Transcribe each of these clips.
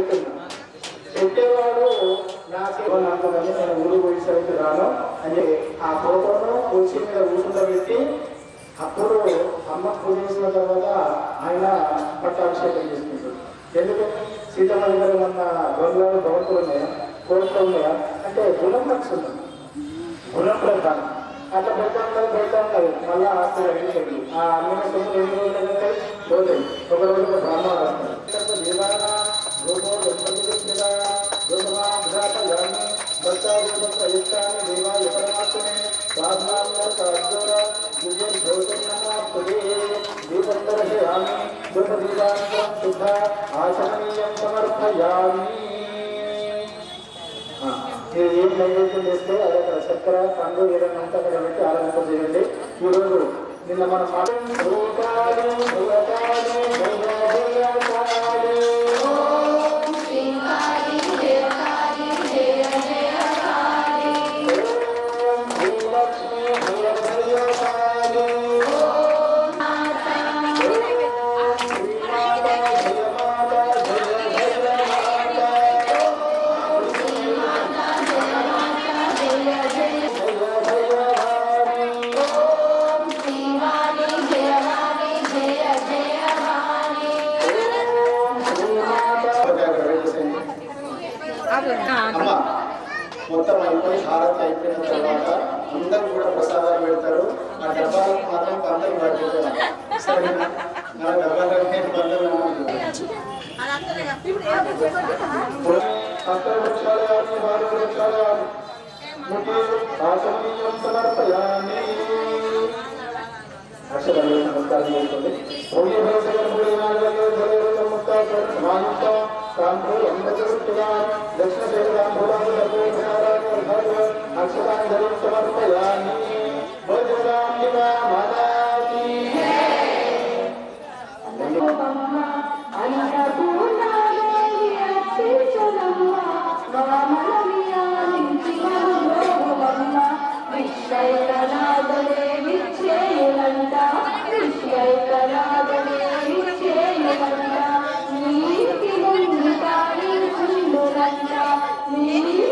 పెడుతున్నా పెట్టేవాడు నాకు నాకు కానీ నేను ఊరు పోయేసరికి రాను. అని ఆ ఫోటోను కుర్చీ మీద కూర్చుండబెట్టి అప్పుడు అమ్మ పూజ చేసిన తర్వాత ఆయన పట్టాభిషేకం చేసుకుంటాడు. ఎందుకని సీతమ్మ దగ్గర ఉన్న బంగారు భవంతులు ఉన్నాయా? కోరికలు ఉన్నాయా? అంటే గుణం మనసు గుణం ప్రధానం అట్లా పెడతా కదా పెడతా కదా మళ్ళీ ఆస్తి అడిగి ఆ అమ్మ సొమ్ము ఎన్ని రోజులంటే పోతాయి ఒక రోజు ఒక బ్రాహ్మణ వస్తారు దేవాన రూపో గణపతిగా గోధుమా విధాత యామి భక్తాధిపత్ర యుక్తాన్ని దేవా యపరమాత్మనే సాధనాల్లో సాధోర దివ్య శుద్ధ ఆచమనీయం సమర్పయామి. మీరు ఏం నైవేద్యం చేస్తే అది అక్కడ చక్కెర పండు ఏదైనా ఉంటే అక్కడ పెట్టి ఆరాధన చేయండి. ఈరోజు నిన్న మన మాట అమ్మ మొత్తం అయిపోయి హారతి అయిపోయిన తర్వాత అందరూ కూడా ప్రసాదాలు పెడతారు. ఆ డబ్బాలకు మాత్రం అందరూ పట్టుకోవాలి సరేనా నా డబ్బాలకు బంధువులు హస్తవృక్షాలయాన్ని వారువృక్షాలయాన్ని ముఖే ఆసమనీయం సమర్పయామి అక్షరాలు నమస్కారం చేస్తుంది భూమి భవిష్యత్ భూమి నాలుగు సమాయుక్త కాంతో దక్షిణ శరీరాం భూలాలు Amen.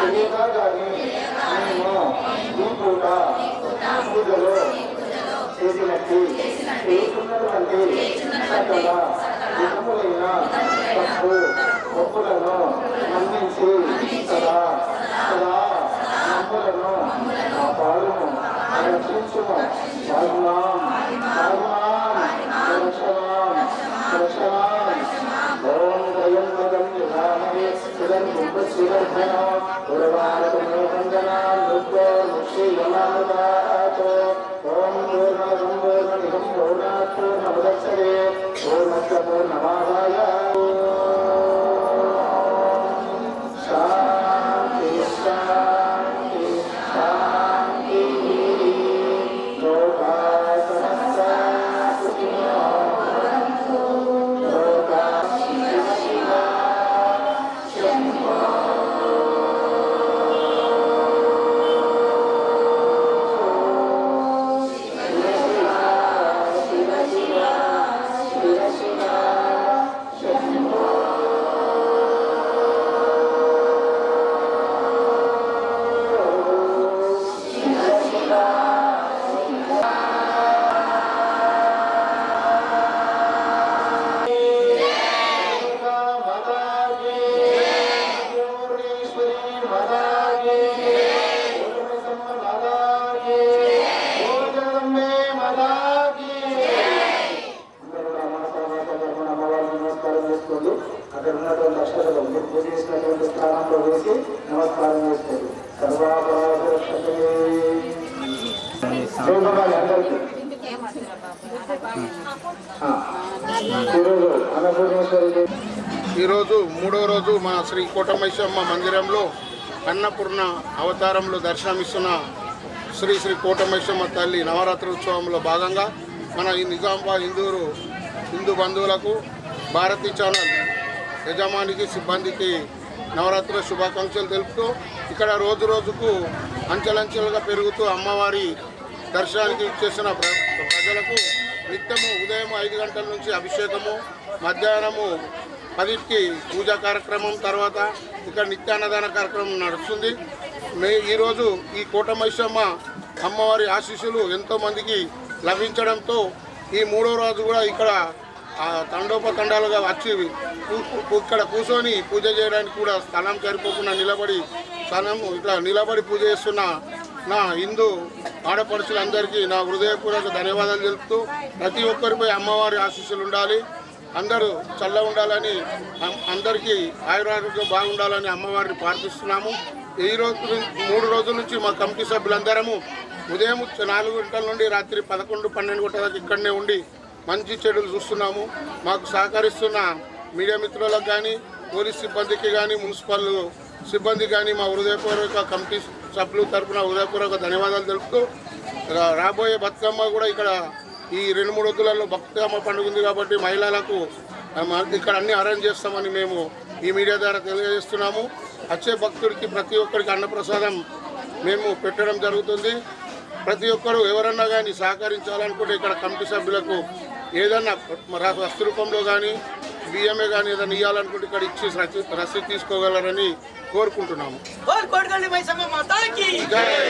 తెలియక కానీ మేము ఈ పూట పూజలో చేసినట్టు. చేస్తున్నటువంటి విధములైన తప్పు ఒప్పులను మన్నించి సదా సదా నమ్ములను మా పాలును సాగునాం సాగునాం ఓం త్రయంబకం యథామహే సురం కుంభశివర్ధన ఉరవారకమే వందనా నృత్యో ముక్షీయమానుదాత్ ఓం పూర్ణమదం పూర్ణమిదం పూర్ణాత్ పూర్ణముదచ్చరే పూర్ణస్య పూర్ణమాదాయ అక్కడ ఉన్నటువంటి అక్షరాలు మీరు పూజ చేసినటువంటి స్థానంలో వేసి నమస్కారం చేస్తారు సర్వాపరాధి అందరికీ. ఈరోజు అన్నపూర్ణేశ్వరి ఈరోజు మూడో రోజు మన శ్రీ కోటమైసమ్మ మందిరంలో అన్నపూర్ణ అవతారంలో దర్శనమిస్తున్న శ్రీ శ్రీ కోటమైసమ్మ తల్లి నవరాత్రి ఉత్సవంలో భాగంగా మన ఈ నిజామాబాద్ హిందూరు హిందూ బంధువులకు భారతీ ఛానల్ యజమానికి సిబ్బందికి నవరాత్రుల శుభాకాంక్షలు తెలుపుతూ ఇక్కడ రోజు రోజుకు అంచెలంచెలుగా పెరుగుతూ అమ్మవారి దర్శనానికి ఇచ్చేసిన ప్ర- ప్రజలకు నిత్యము ఉదయం ఐదు గంటల నుంచి అభిషేకము మధ్యాహ్నము పదికి పూజా కార్యక్రమం తర్వాత ఇక్కడ నిత్యాన్నదాన కార్యక్రమం నడుస్తుంది. మే ఈరోజు ఈ కోటమైసమ్మ అమ్మవారి ఆశీస్సులు ఎంతోమందికి లభించడంతో ఈ మూడో రోజు కూడా ఇక్కడ తండోపతండాలుగా వచ్చి ఇక్కడ కూర్చొని పూజ చేయడానికి కూడా స్థలం సరిపోకుండా నిలబడి స్థలం ఇట్లా నిలబడి పూజ చేస్తున్న నా హిందూ ఆడపడుచులందరికీ నా హృదయపూర్వక ధన్యవాదాలు తెలుపుతూ ప్రతి ఒక్కరిపై అమ్మవారి ఆశీస్సులు ఉండాలి. అందరూ చల్ల ఉండాలని అందరికీ ఆయురారోగ్యం బాగుండాలని అమ్మవారిని ప్రార్థిస్తున్నాము. ఈ రోజు నుంచి- మూడు రోజుల నుంచి మా కమిటీ సభ్యులందరము ఉదయం నాలుగు గంటల నుండి రాత్రి పదకొండు పన్నెండు గంటల దాకా ఇక్కడనే ఉండి మంచి చెడులు చూస్తున్నాము. మాకు సహకరిస్తున్న మీడియా మిత్రులకు కానీ పోలీస్ సిబ్బందికి కానీ మున్సిపల్ సిబ్బంది కానీ మా హృదయపూర్వక కమిటీ సభ్యుల తరఫున హృదయపూర్వక ధన్యవాదాలు తెలుపుతూ రా- రాబోయే బతుకమ్మ కూడా ఇక్కడ ఈ రెండు మూడు వద్దులలో బతుకమ్మ పండుగ ఉంది కాబట్టి మహిళలకు ఇక్కడ అన్ని అరేంజ్ చేస్తామని మేము ఈ మీడియా ద్వారా తెలియజేస్తున్నాము. వచ్చే భక్తుడికి ప్రతి ఒక్కరికి అన్నప్రసాదం మేము పెట్టడం జరుగుతుంది. ప్రతి ఒక్కరు ఎవరన్నా కానీ సహకరించాలనుకుంటే ఇక్కడ కమిటీ సభ్యులకు ఏదన్నా వస్తు రూపంలో కానీ బియ్యమే కానీ ఏదైనా ఇవ్వాలనుకుంటే ఇక్కడ ఇచ్చి రసీ- రసీదు తీసుకోగలరని కోరుకుంటున్నాము.